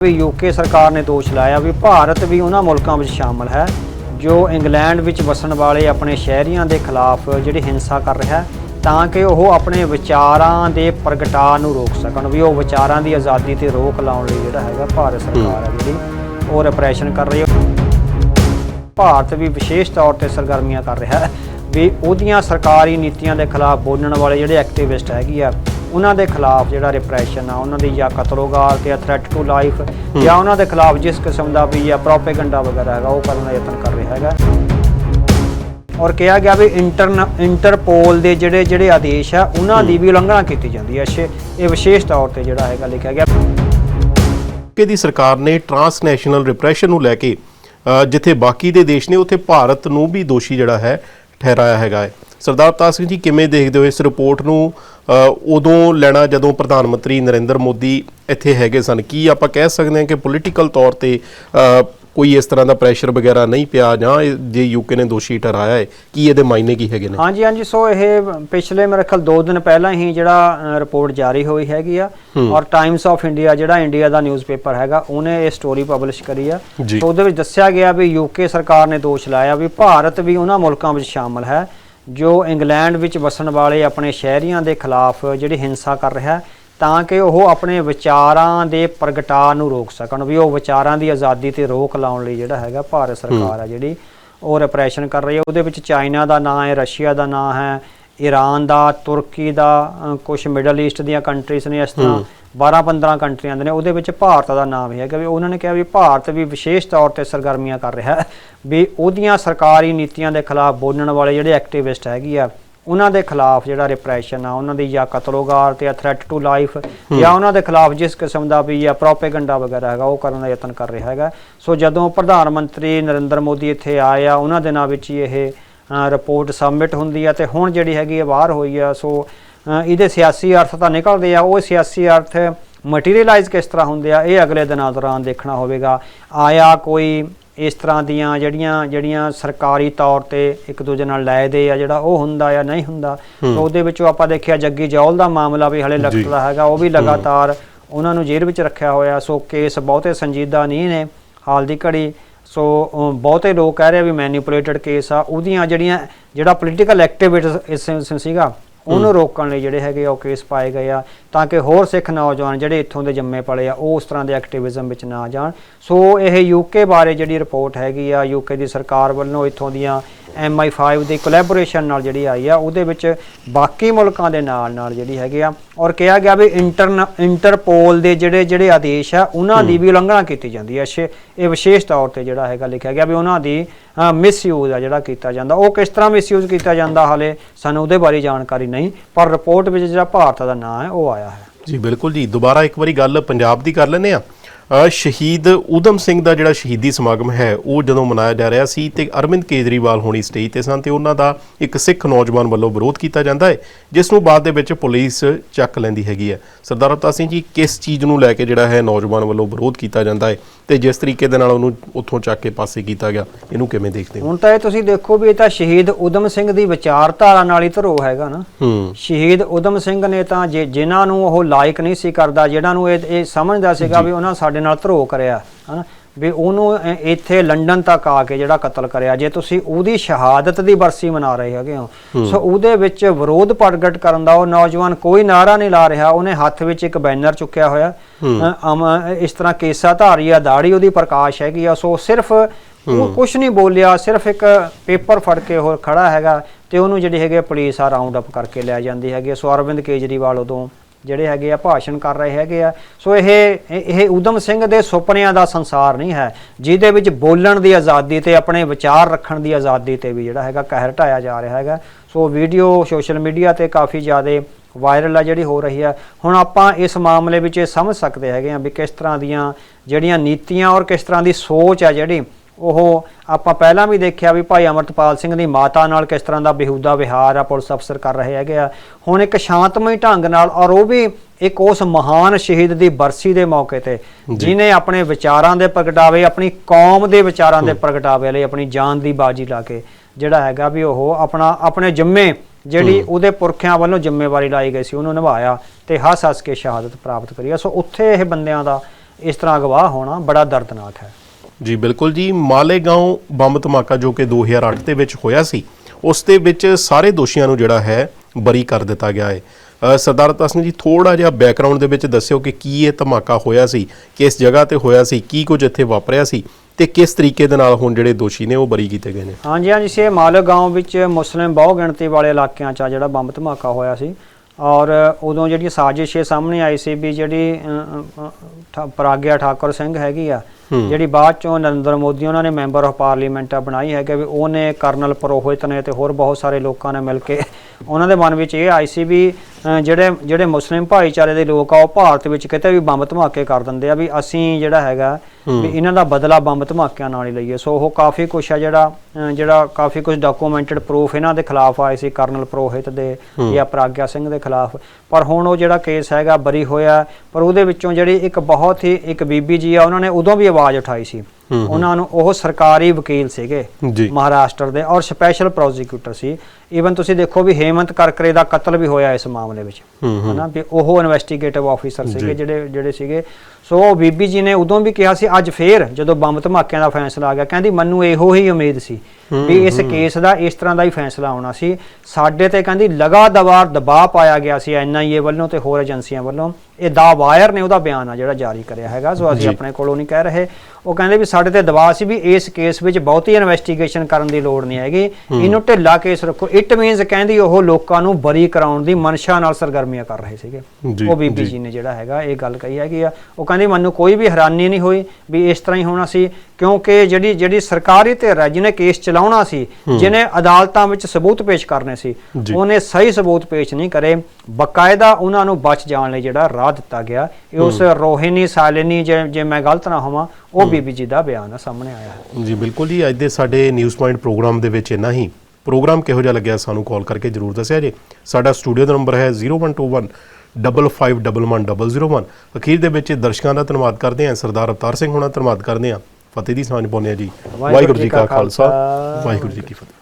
ਵੀ UK ਸਰਕਾਰ ਨੇ ਦੋਸ਼ ਲਾਇਆ ਵੀ ਭਾਰਤ ਵੀ ਉਹਨਾਂ ਮੁਲਕਾਂ ਵਿੱਚ ਸ਼ਾਮਲ ਹੈ, ਜੋ ਇੰਗਲੈਂਡ ਵਿੱਚ ਵਸਣ ਵਾਲੇ ਆਪਣੇ ਸ਼ਹਿਰੀਆਂ ਦੇ ਖਿਲਾਫ ਜਿਹੜੀ ਹਿੰਸਾ ਕਰ ਰਿਹਾ ਹੈ, ਤਾਂ ਕਿ ਉਹ ਆਪਣੇ ਵਿਚਾਰਾਂ ਦੇ ਪ੍ਰਗਟਾਅ ਨੂੰ ਰੋਕ ਸਕਣ, ਵੀ ਉਹ ਵਿਚਾਰਾਂ ਦੀ ਆਜ਼ਾਦੀ ਤੇ ਰੋਕ ਲਾਉਣ ਲਈ ਜਿਹੜਾ ਹੈਗਾ ਭਾਰਤ ਸਰਕਾਰ ਹੈ ਜਿਹੜੀ, ਉਹ ਰਿਪਰੈਸ਼ਨ ਕਰ ਰਹੀ ਹੈ। ਭਾਰਤ ਵੀ ਵਿਸ਼ੇਸ਼ ਤੌਰ ਤੇ ਸਰਗਰਮੀਆਂ ਕਰ ਰਿਹਾ ਹੈ, ਵੀ ਉਹਦੀਆਂ ਸਰਕਾਰੀ ਨੀਤੀਆਂ ਦੇ ਖਿਲਾਫ ਬੋਲਣ ਵਾਲੇ ਜਿਹੜੇ ਐਕਟਿਵਿਸਟ ਹੈਗੇ ਆ ਉਹਨਾਂ ਦੇ ਖਿਲਾਫ ਜਿਹੜਾ ਰਿਪਰੈਸ਼ਨ ਆ ਉਹਨਾਂ ਦੀ ਜਾਂ ਕਤਲੋਗਾਰ ਤੇ ਥ੍ਰੈਟ ਟੂ ਲਾਈਫ ਜਾਂ ਉਹਨਾਂ ਦੇ ਖਿਲਾਫ ਜਿਸ ਕਿਸਮ ਦਾ ਵੀ ਆ ਪ੍ਰੋਪੇਗੈਂਡਾ ਵਗੈਰਾ ਹੈਗਾ ਉਹ ਕਰਨ ਦਾ ਯਤਨ ਕਰ ਰਿਹਾ ਹੈਗਾ। ਔਰ ਕਿਹਾ ਗਿਆ ਵੀ ਇੰਟਰਪੋਲ ਦੇ ਜਿਹੜੇ ਜਿਹੜੇ ਆਦੇਸ਼ ਆ ਉਹਨਾਂ ਦੀ ਵੀ ਉਲੰਘਣਾ ਕੀਤੀ ਜਾਂਦੀ ਹੈ ਇਹ ਵਿਸ਼ੇਸ਼ ਤੌਰ ਤੇ ਜਿਹੜਾ ਹੈਗਾ ਲਿਖਿਆ ਗਿਆ। ਕਿ ਦੀ ਸਰਕਾਰ ਨੇ ਟਰਾਂਸਨੈਸ਼ਨਲ ਰਿਪਰੈਸ਼ਨ ਨੂੰ ਲੈ ਕੇ ਜਿੱਥੇ ਬਾਕੀ ਦੇ ਦੇਸ਼ ਨੇ ਉੱਥੇ ਭਾਰਤ ਨੂੰ ਵੀ ਦੋਸ਼ੀ ਜਿਹੜਾ ਹੈ ਠਹਿਰਾਇਆ ਹੈਗਾ ਹੈ। ਸਰਦਾਰ ਅਵਤਾਰ ਸਿੰਘ ਜੀ, ਕਿਵੇਂ ਦੇਖਦੇ ਹੋ ਇਸ ਰਿਪੋਰਟ ਨੂੰ? ਉਦੋਂ ਲੈਣਾ ਜਦੋਂ ਪ੍ਰਧਾਨ ਮੰਤਰੀ ਨਰਿੰਦਰ ਮੋਦੀ ਇੱਥੇ ਹੈਗੇ ਸਨ, ਕੀ ਆਪਾਂ ਕਹਿ ਸਕਦੇ ਹਾਂ ਕਿ ਪੋਲੀਟੀਕਲ ਤੌਰ ਤੇ ਕੋਈ ਇਸ ਤਰ੍ਹਾਂ ਦਾ ਪ੍ਰੈਸ਼ਰ ਵਗੈਰਾ ਨਹੀਂ ਪਿਆ ਜਾਂ ਜੇ ਯੂਕੇ ਨੇ ਦੋਸ਼ੀ ਠਹਿਰਾਇਆ ਹੈ ਕੀ ਇਹਦੇ ਮਾਇਨੇ ਕੀ ਹੈਗੇ ਨੇ? ਹਾਂਜੀ ਹਾਂਜੀ ਸੋ ਇਹ ਪਿਛਲੇ ਮੇਰੇ ਖਿਆਲ 2 ਦਿਨ ਪਹਿਲਾਂ ਹੀ ਜਿਹੜਾ ਰਿਪੋਰਟ ਜਾਰੀ ਹੋਈ ਹੈਗੀ ਆ। ਔਰ ਟਾਈਮਸ ਆਫ ਇੰਡੀਆ ਜਿਹੜਾ ਇੰਡੀਆ ਦਾ ਨਿਊਜ਼ਪੇਪਰ ਹੈਗਾ ਉਹਨੇ ਇਹ ਸਟੋਰੀ ਪਬਲਿਸ਼ ਕਰੀ ਆ। ਸੋ ਉਹਦੇ ਵਿੱਚ ਦੱਸਿਆ ਗਿਆ ਵੀ ਯੂਕੇ ਸਰਕਾਰ ਨੇ ਦੋਸ਼ ਲਾਇਆ ਵੀ ਭਾਰਤ ਵੀ ਉਹਨਾਂ ਮੁਲਕਾਂ ਵਿੱਚ ਸ਼ਾਮਲ ਹੈ ਜੋ ਇੰਗਲੈਂਡ ਵਿੱਚ ਵਸਣ ਵਾਲੇ ਆਪਣੇ ਸ਼ਹਿਰੀਆਂ ਦੇ ਖਿਲਾਫ ਜਿਹੜੀ ਹਿੰਸਾ ਕਰ ਰਿਹਾ ਹੈ ਤਾਂ ਕਿ ਉਹ ਆਪਣੇ ਵਿਚਾਰਾਂ ਦੇ ਪ੍ਰਗਟਾਅ ਨੂੰ ਰੋਕ ਸਕਣ ਵੀ ਉਹ ਵਿਚਾਰਾਂ ਦੀ ਆਜ਼ਾਦੀ ਤੇ ਰੋਕ ਲਾਉਣ ਲਈ ਜਿਹੜਾ ਹੈਗਾ ਭਾਰਤ ਸਰਕਾਰ ਆ ਜਿਹੜੀ ਉਹ ਰਿਪਰੈਸ਼ਨ ਕਰ ਰਹੀ ਹੈ। ਉਹਦੇ ਵਿੱਚ ਚਾਈਨਾ ਦਾ ਨਾਂ ਹੈ ਰਸ਼ੀਆ ਦਾ ਨਾਂ ਹੈ ਈਰਾਨ ਦਾ ਤੁਰਕੀ ਦਾ ਕੁਝ ਮਿਡਲ ਈਸਟ ਦੀਆਂ ਕੰਟਰੀਜ਼ ਨੇ ਇਸ ਤਰ੍ਹਾਂ 12-15 ਕੰਟਰੀਆਂ ਦੇ ਨੇ। ਉਹਦੇ ਵਿੱਚ ਭਾਰਤ ਦਾ ਨਾਮ ਵੀ ਹੈਗਾ ਵੀ ਉਹਨਾਂ ਨੇ ਕਿਹਾ ਵੀ ਭਾਰਤ ਵੀ ਵਿਸ਼ੇਸ਼ ਤੌਰ ਤੇ ਸਰਗਰਮੀਆਂ ਕਰ ਰਿਹਾ ਹੈ। ਵੀ ਉਹਦੀਆਂ ਸਰਕਾਰੀ ਨੀਤੀਆਂ ਦੇ ਖਿਲਾਫ ਬੋਲਣ ਵਾਲੇ ਜਿਹੜੇ ਐਕਟਿਵਿਸਟ ਹੈਗੇ ਆ ਉਹਨਾਂ ਦੇ ਖਿਲਾਫ ਜਿਹੜਾ ਰਿਪਰੈਸ਼ਨ ਆ ਉਹਨਾਂ ਦੀ ਜਾਂ ਕਤਲੋਗਾਰ ਤੇ ਥ੍ਰੈਟ ਟੂ ਲਾਈਫ ਜਾਂ ਉਹਨਾਂ ਦੇ ਖਿਲਾਫ ਜਿਸ ਕਿਸਮ ਦਾ ਵੀ ਆ ਪ੍ਰੋਪੇਗੈਂਡਾ ਵਗੈਰਾ ਹੈਗਾ ਉਹ ਕਰਨ ਦਾ ਯਤਨ ਕਰ ਰਿਹਾ ਹੈਗਾ। ਸੋ ਜਦੋਂ ਪ੍ਰਧਾਨ ਮੰਤਰੀ ਨਰਿੰਦਰ ਮੋਦੀ ਇੱਥੇ ਆਏ ਆ ਉਹਨਾਂ ਦਿਨਾਂ ਵਿੱਚ ਹੀ ਇਹ ਰਿਪੋਰਟ ਸਬਮਿਟ ਹੁੰਦੀ ਆ ਤੇ ਹੁਣ ਜਿਹੜੀ ਹੈਗੀ ਆ ਬਾਹਰ ਹੋਈ ਆ ਸੋ ਇਹਦੇ ਸਿਆਸੀ ਅਰਥ ਤਾਂ ਨਿਕਲਦੇ ਆ। ਉਹ ਸਿਆਸੀ ਅਰਥ ਮਟੀਰੀਅਲਾਈਜ਼ ਕਿਸ ਤਰ੍ਹਾਂ ਹੁੰਦੇ ਆ ਇਹ ਅਗਲੇ ਦਿਨਾਂ ਦੌਰਾਨ ਦੇਖਣਾ ਹੋਵੇਗਾ। ਆਇਆ ਕੋਈ ਇਸ ਤਰ੍ਹਾਂ ਦੀਆਂ ਜਿਹੜੀਆਂ ਜਿਹੜੀਆਂ ਸਰਕਾਰੀ ਤੌਰ ਤੇ ਇੱਕ ਦੂਜੇ ਨਾਲ ਲਾਇਦੇ ਆ ਜਿਹੜਾ ਉਹ ਹੁੰਦਾ ਜਾਂ ਨਹੀਂ ਹੁੰਦਾ ਤਾਂ ਉਹਦੇ ਵਿੱਚੋਂ ਆਪਾਂ ਦੇਖਿਆ ਜੱਗੀ ਜੌਲ ਦਾ ਮਾਮਲਾ ਵੀ ਹਲੇ ਲਗਦਾ ਹੈਗਾ ਉਹ ਵੀ ਲਗਾਤਾਰ ਉਹਨਾਂ ਨੂੰ ਜੇਲ੍ਹ ਵਿੱਚ ਰੱਖਿਆ ਹੋਇਆ ਸੋ ਕੇਸ ਬਹੁਤੇ ਸੰਜੀਦਾ ਨਹੀਂ ਨੇ ਹਾਲ ਦੀ ਘੜੀ ਸੋ ਬਹੁਤੇ ਲੋਕ ਕਹਿ ਰਹੇ ਵੀ ਮੈਨੀਪੂਲੇਟਡ ਕੇਸ ਆ ਉਹਦੀਆਂ ਜਿਹੜੀਆਂ ਜਿਹੜਾ ਪੋਲੀਟੀਕਲ ਐਕਟੀਵਿਟੀਜ਼ ਸੀਗਾ ਉਹਨੂੰ ਰੋਕਣ ਲਈ ਜਿਹੜੇ ਹੈਗੇ ਆ ਉਹ ਕੇਸ ਪਾਏ ਗਏ ਆ ਤਾਂ ਕਿ ਹੋਰ ਸਿੱਖ ਨੌਜਵਾਨ ਜਿਹੜੇ ਇੱਥੋਂ ਦੇ ਜੰਮੇ ਪਲੇ ਆ ਉਹ ਉਸ ਤਰ੍ਹਾਂ ਦੇ ਐਕਟਿਵਿਜ਼ਮ ਵਿੱਚ ਨਾ ਜਾਣ। ਸੋ ਇਹ ਯੂਕੇ ਬਾਰੇ ਜਿਹੜੀ ਰਿਪੋਰਟ ਹੈਗੀ ਆ ਯੂਕੇ ਦੀ ਸਰਕਾਰ ਵੱਲੋਂ ਇੱਥੋਂ ਦੀਆਂ MI5 ਦੀ ਕੋਲੈਬੋਰੇਸ਼ਨ ਨਾਲ ਜਿਹੜੀ ਆਈ ਆ ਉਹਦੇ ਵਿੱਚ ਬਾਕੀ ਮੁਲਕਾਂ ਦੇ ਨਾਲ ਨਾਲ ਜਿਹੜੀ ਹੈਗੇ ਆ ਔਰ ਕਿਹਾ ਗਿਆ ਵੀ ਇੰਟਰਨ ਇੰਟਰਪੋਲ ਦੇ ਜਿਹੜੇ ਜਿਹੜੇ ਆਦੇਸ਼ ਆ ਉਹਨਾਂ ਦੀ ਵੀ ਉਲੰਘਣਾ ਕੀਤੀ ਜਾਂਦੀ ਹੈ ਇਹ ਵਿਸ਼ੇਸ਼ ਤੌਰ ਤੇ ਜਿਹੜਾ ਹੈਗਾ ਲਿਖਿਆ ਗਿਆ ਵੀ ਉਹਨਾਂ ਦੀ ਮਿਸਯੂਜ਼ ਆ ਜਿਹੜਾ ਕੀਤਾ ਜਾਂਦਾ। ਉਹ ਕਿਸ ਤਰ੍ਹਾਂ ਮਿਸਯੂਜ਼ ਕੀਤਾ ਜਾਂਦਾ ਹਾਲੇ ਸਾਨੂੰ ਉਹਦੇ ਬਾਰੇ ਜਾਣਕਾਰੀ ਨਹੀਂ ਪਰ ਰਿਪੋਰਟ ਵਿੱਚ ਜਿਹੜਾ ਭਾਰਤ ਦਾ ਨਾਮ ਹੈ ਉਹ ਆਇਆ ਹੈ। ਜੀ ਬਿਲਕੁਲ ਜੀ। ਦੁਬਾਰਾ ਇੱਕ ਵਾਰੀ ਗੱਲ ਪੰਜਾਬ ਦੀ ਕਰ ਲੈਨੇ ਆ ਸ਼ਹੀਦ ਊਧਮ ਸਿੰਘ ਦਾ ਜਿਹੜਾ ਸ਼ਹੀਦੀ ਸਮਾਗਮ ਹੈ ਉਹ ਜਦੋਂ ਮਨਾਇਆ ਜਾ ਰਿਹਾ ਸੀ ਤੇ ਅਰਵਿੰਦ ਕੇਜਰੀਵਾਲ ਹੋਣੀ ਸਟੇਜ ਤੇ ਸਨ ਤੇ ਉਹਨਾਂ ਦਾ ਇੱਕ ਸਿੱਖ ਨੌਜਵਾਨ ਵੱਲੋਂ ਵਿਰੋਧ ਕੀਤਾ ਜਾਂਦਾ ਹੈ ਜਿਸ ਨੂੰ ਬਾਅਦ ਦੇ ਵਿੱਚ ਪੁਲਿਸ ਚੱਕ ਲੈਂਦੀ ਹੈਗੀ ਹੈ। ਸਰਦਾਰ ਅਵਤਾਰ ਸਿੰਘ ਜੀ ਕਿਸ ਚੀਜ਼ ਨੂੰ ਲੈ ਕੇ ਜਿਹੜਾ ਹੈ ਨੌਜਵਾਨ ਵੱਲੋਂ ਵਿਰੋਧ ਕੀਤਾ ਜਾਂਦਾ ਹੈ ਤੇ ਜਿਸ ਤਰੀਕੇ ਦੇ ਨਾਲ ਉਹਨੂੰ ਉੱਥੋਂ ਚੱਕ ਕੇ ਪਾਸੇ ਕੀਤਾ ਗਿਆ ਇਹਨੂੰ ਕਿਵੇਂ ਦੇਖਦੇ ਹੋ? ਹੁਣ ਤਾਂ ਇਹ ਤੁਸੀਂ ਦੇਖੋ ਵੀ ਇਹ ਤਾਂ ਸ਼ਹੀਦ ਉਦਮ ਸਿੰਘ ਦੀ ਵਿਚਾਰਧਾਰਾ ਨਾਲ ਹੀ ਧਰੋ ਹੈਗਾ ਨਾ। ਸ਼ਹੀਦ ਉਦਮ ਸਿੰਘ ਨੇ ਤਾਂ ਜੇ ਜਿਨ੍ਹਾਂ ਨੂੰ ਉਹ ਲਾਇਕ ਨਹੀਂ ਸੀ ਕਰਦਾ ਜਿਹਨਾਂ ਨੂੰ ਇਹ ਸਮਝਦਾ ਸੀਗਾ ਵੀ ਉਹਨਾਂ ਸਾਡੇ ਨਾਲ ਧਰੋ ਕਰਿਆ ਹਨਾ? ਵੀ ਉਹਨੂੰ ਇੱਥੇ ਲੰਡਨ ਤੱਕ ਆ ਕੇ ਜਿਹੜਾ ਕਤਲ ਕਰਿਆ ਜੇ ਤੁਸੀਂ ਉਹਦੀ ਸ਼ਹਾਦਤ ਦੀ ਬਰਸੀ ਮਨਾ ਰਹੇ ਹੈਗੇ ਹੋ ਸੋ ਉਹਦੇ ਵਿੱਚ ਵਿਰੋਧ ਪ੍ਰਗਟ ਕਰਨ ਦਾ ਉਹ ਨੌਜਵਾਨ ਕੋਈ ਨਾਰਾ ਨਹੀਂ ਲਾ ਰਿਹਾ ਉਹਨੇ ਹੱਥ ਵਿੱਚ ਇੱਕ ਬੈਨਰ ਚੁੱਕਿਆ ਹੋਇਆ। ਇਸ ਤਰ੍ਹਾਂ ਕੇਸਾ ਧਾਰੀ ਆ ਦਾੜੀ ਉਹਦੀ ਪ੍ਰਕਾਸ਼ ਹੈਗੀ ਆ ਸੋ ਸਿਰਫ ਉਹ ਕੁਝ ਨਹੀਂ ਬੋਲਿਆ ਸਿਰਫ ਇੱਕ ਪੇਪਰ ਫੜ ਕੇ ਉਹ ਖੜਾ ਹੈਗਾ ਤੇ ਉਹਨੂੰ ਜਿਹੜੀ ਹੈਗੇ ਪੁਲਿਸ ਆ ਰਾਉਂਡ ਅਪ ਕਰਕੇ ਲੈ ਜਾਂਦੀ ਹੈਗੀ। ਸੋ ਅਰਵਿੰਦ ਕੇਜਰੀਵਾਲ ਉਦੋਂ ਜਿਹੜੇ ਹੈਗੇ ਆ ਭਾਸ਼ਣ ਕਰ ਰਹੇ ਹੈਗੇ ਆ। ਸੋ ਇਹ ਇਹ ਇਹ ਊਧਮ ਸਿੰਘ ਦੇ ਸੁਪਨਿਆਂ ਦਾ ਸੰਸਾਰ ਨਹੀਂ ਹੈ, ਜਿਹਦੇ ਵਿੱਚ ਬੋਲਣ ਦੀ ਆਜ਼ਾਦੀ ਤੇ ਆਪਣੇ ਵਿਚਾਰ ਰੱਖਣ ਦੀ ਆਜ਼ਾਦੀ ਤੇ ਵੀ ਜਿਹੜਾ ਹੈਗਾ ਕਹਿਰ ਢਾਇਆ ਜਾ ਰਿਹਾ ਹੈਗਾ। ਸੋ ਵੀਡੀਓ ਸੋਸ਼ਲ ਮੀਡੀਆ ਤੇ ਕਾਫੀ ਜ਼ਿਆਦਾ ਵਾਇਰਲ ਆ ਜਿਹੜੀ ਹੋ ਰਹੀ ਆ। ਹੁਣ ਆਪਾਂ ਇਸ ਮਾਮਲੇ ਵਿੱਚ ਇਹ ਸਮਝ ਸਕਦੇ ਹੈਗੇ ਆ ਵੀ ਕਿਸ ਤਰ੍ਹਾਂ ਦੀਆਂ ਜਿਹੜੀਆਂ ਨੀਤੀਆਂ ਔਰ ਕਿਸ ਤਰ੍ਹਾਂ ਦੀ ਸੋਚ ਆ ਜਿਹੜੀ ਉਹ ਆਪਾਂ ਪਹਿਲਾਂ ਵੀ ਦੇਖਿਆ ਵੀ ਭਾਈ ਅਮਰਤਪਾਲ ਸਿੰਘ ਦੀ ਮਾਤਾ ਨਾਲ ਕਿਸ ਤਰ੍ਹਾਂ ਦਾ ਬਿਹੂਦਾ ਵਿਹਾਰ ਆ ਪੁਲਿਸ ਅਫਸਰ ਕਰ ਰਹੇ ਹੈਗੇ ਆ। ਹੁਣ ਇੱਕ ਸ਼ਾਂਤਮਈ ਢੰਗ ਨਾਲ ਔਰ ਉਹ ਵੀ ਇੱਕ ਉਸ ਮਹਾਨ ਸ਼ਹੀਦ ਦੀ ਬਰਸੀ ਦੇ ਮੌਕੇ ਤੇ ਜਿਨੇ ਆਪਣੇ ਵਿਚਾਰਾਂ ਦੇ ਪ੍ਰਗਟਾਵੇ ਆਪਣੀ ਕੌਮ ਦੇ ਵਿਚਾਰਾਂ ਦੇ ਪ੍ਰਗਟਾਵੇ ਲਈ ਆਪਣੀ ਜਾਨ ਦੀ ਬਾਜੀ ਲਾ ਕੇ ਜਿਹੜਾ ਹੈਗਾ ਵੀ ਉਹ ਆਪਣਾ ਆਪਣੇ ਜਿੰਮੇ ਜਿਹੜੀ ਉਹਦੇ ਪੁਰਖਿਆਂ ਵੱਲੋਂ ਜ਼ਿੰਮੇਵਾਰੀ ਲਾਈ ਗਈ ਸੀ ਉਹਨੂੰ ਨਿਭਾਇਆ ਤੇ ਹੱਸ ਹੱਸ ਕੇ ਸ਼ਹਾਦਤ ਪ੍ਰਾਪਤ ਕਰੀ। ਸੋ ਉੱਥੇ ਇਹ ਬੰਦਿਆਂ ਦਾ ਇਸ ਤਰ੍ਹਾਂ ਅਗਵਾ ਹੋਣਾ ਬੜਾ ਦਰਦਨਾਕ ਹੈ। ਜੀ ਬਿਲਕੁਲ ਜੀ। ਮਾਲੇਗਾਉਂ ਬੰਬ ਧਮਾਕਾ ਜੋ ਕਿ 2008 ਦੇ ਵਿੱਚ ਹੋਇਆ ਸੀ ਉਸ ਦੇ ਵਿੱਚ ਸਾਰੇ ਦੋਸ਼ੀਆਂ ਨੂੰ ਜਿਹੜਾ ਹੈ ਬਰੀ ਕਰ ਦਿੱਤਾ ਗਿਆ ਹੈ। ਅ, ਸਰਦਾਰ ਤਸਨ ਜੀ ਥੋੜਾ ਜਿਹਾ ਬੈਕਗ੍ਰਾਉਂਡ ਦੇ ਵਿੱਚ ਦੱਸਿਓ ਕਿ ਕੀ ਇਹ ਧਮਾਕਾ ਹੋਇਆ ਸੀ ਕਿਸ ਜਗ੍ਹਾ ਤੇ ਹੋਇਆ ਸੀ ਕੀ ਕੁਝ ਇੱਥੇ ਵਾਪਰਿਆ ਸੀ ਤੇ ਕਿਸ ਤਰੀਕੇ ਦੇ ਨਾਲ ਹੁਣ ਜਿਹੜੇ ਦੋਸ਼ੀ ਨੇ ਉਹ ਬਰੀ ਕੀਤੇ ਗਏ ਨੇ। ਹਾਂਜੀ ਹਾਂਜੀ ਸੇ ਮਾਲੇਗਾਂਵ ਵਿੱਚ ਮੁਸਲਿਮ ਬਹੁ ਗਿਣਤੀ ਵਾਲੇ ਇਲਾਕਿਆਂ 'ਚ ਆ ਜਿਹੜਾ ਬੰਬ ਧਮਾਕਾ ਹੋਇਆ ਸੀ। ਔਰ ਉਦੋਂ ਜਿਹੜੀ ਸਾਜ਼ਿਸ਼ ਇਹ ਸਾਹਮਣੇ ਆਈ ਸੀ ਵੀ ਜਿਹੜੀ ਅ, ਪ੍ਰਾਗਿਆ ਠਾਕੁਰ ਸਿੰਘ ਹੈਗੀ ਆ ਜਿਹੜੀ ਬਾਅਦ ਚੋਂ ਨਰਿੰਦਰ ਮੋਦੀ, ਉਹਨਾਂ ਨੇ ਮੈਂਬਰ ਆਫ ਪਾਰਲੀਮੈਂਟ ਬਣਾਈ ਹੈ ਕਿ ਵੀ ਉਹਨੇ ਕਰਨਲ ਪ੍ਰੋਹਿਤ ਨੇ ਤੇ ਹੋਰ ਬਹੁਤ ਸਾਰੇ ਲੋਕਾਂ ਨੇ ਮਿਲ ਕੇ ਉਹਨਾਂ ਦੇ ਮਨ ਵਿੱਚ ਇਹ ਆਈ ਸੀ ਵੀ ਜਿਹੜੇ ਜਿਹੜੇ ਮੁਸਲਿਮ ਭਾਈਚਾਰੇ ਦੇ ਲੋਕ ਆ ਉਹ ਭਾਰਤ ਵਿੱਚ ਕਿਤੇ ਵੀ ਬੰਬ ਧਮਾਕੇ ਕਰ ਦਿੰਦੇ ਆ ਵੀ ਅਸੀਂ ਜਿਹੜਾ ਹੈਗਾ ਵੀ ਇਹਨਾਂ ਦਾ ਬਦਲਾ ਬੰਬ ਧਮਾਕਿਆਂ ਨਾਲ ਹੀ ਲਈਏ। ਸੋ ਉਹ ਕਾਫੀ ਕੁਛ ਆ ਜਿਹੜਾ ਜਿਹੜਾ ਕਾਫੀ ਕੁਝ ਡਾਕੂਮੈਂਟਡ ਪ੍ਰੂਫ ਇਹਨਾਂ ਦੇ ਖਿਲਾਫ ਆਏ ਸੀ ਕਰਨਲ ਪ੍ਰੋਹਿਤ ਦੇ ਜਾਂ ਪ੍ਰਾਗਿਆ ਸਿੰਘ ਦੇ ਖਿਲਾਫ। ਪਰ ਹੁਣ ਉਹ ਜਿਹੜਾ ਕੇਸ ਹੈਗਾ ਬਰੀ ਹੋਇਆ ਪਰ ਉਹਦੇ ਵਿੱਚੋਂ ਜਿਹੜੀ ਇੱਕ ਬਹੁਤ ਹੀ ਇੱਕ ਬੀਬੀ ਜੀ ਆ ਉਹਨਾਂ ਨੇ ਉਦੋਂ ਵੀ ਆਵਾਜ਼ ਉਠਾਈ ਸੀ। ਉਹਨਾਂ ਨੂੰ ਉਹ ਸਰਕਾਰੀ ਵਕੀਲ ਸੀਗੇ ਮਹਾਰਾਸ਼ਟਰ ਦੇ ਔਰ ਸਪੈਸ਼ਲ ਪ੍ਰੋਸੀਕਿਊਟਰ ਸੀ। ਈਵਨ ਤੁਸੀਂ ਦੇਖੋ ਵੀ ਹੇਮੰਤ ਕਰਕਰੇ ਦਾ ਕਤਲ ਵੀ ਹੋਇਆ ਇਸ ਮਾਮਲੇ ਵਿੱਚ। ਹਨਾ ਵੀ ਉਹ ਇਨਵੈਸਟੀਗੇਟਿਵ ਆਫੀਸਰ ਸੀਗੇ ਜਿਹੜੇ ਜਿਹੜੇ ਸੀਗੇ। ਸੋ ਬੀਬੀ ਜੀ ਨੇ ਉਦੋਂ ਵੀ ਕਿਹਾ ਸੀ ਅੱਜ ਫੇਰ ਜਦੋਂ ਬੰਬ ਧਮਾਕਿਆਂ ਦਾ ਫੈਸਲਾ ਆ ਗਿਆ ਕਹਿੰਦੀ ਮੈਨੂੰ ਇਹੋ ਹੀ ਉਮੀਦ ਸੀ ਵੀ ਇਸ ਕੇਸ ਦਾ ਇਸ ਤਰ੍ਹਾਂ ਦਾ ਹੀ ਫੈਸਲਾ ਆਉਣਾ ਸੀ। ਸਾਡੇ ਤੇ ਕਹਿੰਦੀ ਲਗਾਤਾਰ ਦਬਾਅ ਪਾਇਆ ਗਿਆ ਸੀ ਐਨਆਈਏ ਵੱਲੋਂ ਤੇ ਹੋਰ ਏਜੰਸੀਆਂ ਵੱਲੋਂ। ਇਹ ਦਾ ਵਾਇਰ ਨੇ ਉਹਦਾ ਬਿਆਨ ਆ ਜਿਹੜਾ ਜਾਰੀ ਕਰਿਆ ਹੈਗਾ ਸੋ ਅਸੀਂ। ਆਪਣੇ ਕੋਲੋਂ ਨਹੀਂ ਕਹਿ ਰਹੇ। ਉਹ ਕਹਿੰਦੇ ਵੀ ਸਾਡੇ ਤੇ ਦਬਾਅ ਸੀ ਵੀ ਇਸ ਕੇਸ ਵਿੱਚ ਬਹੁਤੀ ਇਨਵੈਸਟੀਗੇਸ਼ਨ ਕਰਨ ਦੀ ਲੋੜ ਨਹੀਂ ਹੈਗੀ। ਇਹਨੂੰ ਢਿੱਲਾ ਕੇਸ ਰੱਖੋ। ਇਟ ਮੀਨਸ ਕਹਿੰਦੀ ਉਹ ਲੋਕਾਂ ਨੂੰ ਬਰੀ ਕਰਾਉਣ ਦੀ ਮਨਸ਼ਾ ਨਾਲ ਸਰਗਰਮੀਆਂ ਕਰ ਰਹੇ ਸੀਗੇ। ਉਹ ਬੀਬੀ ਜੀ। ਨੇ ਜਿਹੜਾ ਹੈਗਾ ਇਹ ਗੱਲ ਕਹੀ ਹੈਗੀ ਆ। ਉਹ ਕਹਿੰਦੀ ਮੈਨੂੰ ਕੋਈ ਵੀ ਹੈਰਾਨੀ ਨਹੀਂ ਹੋਈ ਵੀ ਇਸ ਤਰ੍ਹਾਂ ਹੀ ਹੋਣਾ ਸੀ ਕਿਉਂਕਿ ਜਿਹੜੀ ਜਿਹੜੀ ਸਰਕਾਰੀ ਧਿਰ ਹੈ ਜਿਹਨੇ ਕੇਸ ਚਲਾਉਣਾ ਸੀ ਜਿਹਨੇ ਅਦਾਲਤਾਂ ਵਿੱਚ ਸਬੂਤ ਪੇਸ਼ ਕਰਨੇ ਸੀ। ਉਹਨੇ ਸਹੀ ਸਬੂਤ ਪੇਸ਼ ਨਹੀਂ ਕਰੇ। ਬਕਾਇਦਾ ਉਹਨਾਂ ਨੂੰ ਬਚ ਜਾਣ ਲਈ ਜਿਹੜਾ ਰਾਹ ਦਿੱਤਾ ਗਿਆ ਇਹ ਉਸ ਰੋਹਿਣੀ ਸਾਲਿਨੀ ਜੇ ਮੈਂ ਗਲਤ ਨਾ ਹੋਵਾਂ ਉਹ ਬੀਬੀ ਜੀ ਦਾ ਬਿਆਨ ਸਾਹਮਣੇ ਆਇਆ ਜੀ ਬਿਲਕੁਲ ਜੀ। ਅੱਜ ਦੇ ਸਾਡੇ ਨਿਊਜ਼ ਪੁਆਇੰਟ ਪ੍ਰੋਗਰਾਮ ਦੇ ਵਿੱਚ ਇੰਨਾ ਹੀ। ਪ੍ਰੋਗਰਾਮ ਕਿਹੋ ਜਿਹਾ ਲੱਗਿਆ ਸਾਨੂੰ ਕਾਲ ਕਰਕੇ ਜਰੂਰ ਦੱਸਿਆ ਜੀ। ਸਾਡਾ ਸਟੂਡੀਓ ਦਾ ਨੰਬਰ ਹੈ 0121 551101 ਅਖੀਰ ਦੇ ਵਿੱਚ ਦਰਸ਼ਕਾਂ ਦਾ ਧੰਨਵਾਦ ਕਰਦੇ ਹਾਂ ਸਰਦਾਰ ਅਵਤਾਰ ਸਿੰਘ ਹੋਣਾ ਧੰਨਵਾਦ ਕਰਦੇ ਹਾਂ। ਫਤਿਹ ਦੀ ਸਾਂਝ ਪਾਉਂਦੇ ਹਾਂ ਜੀ। ਵਾਹਿਗੁਰੂ ਜੀ ਕਾ ਖਾਲਸਾ। ਵਾਹਿਗੁਰੂ ਜੀ ਕੀ ਫਤਿਹ।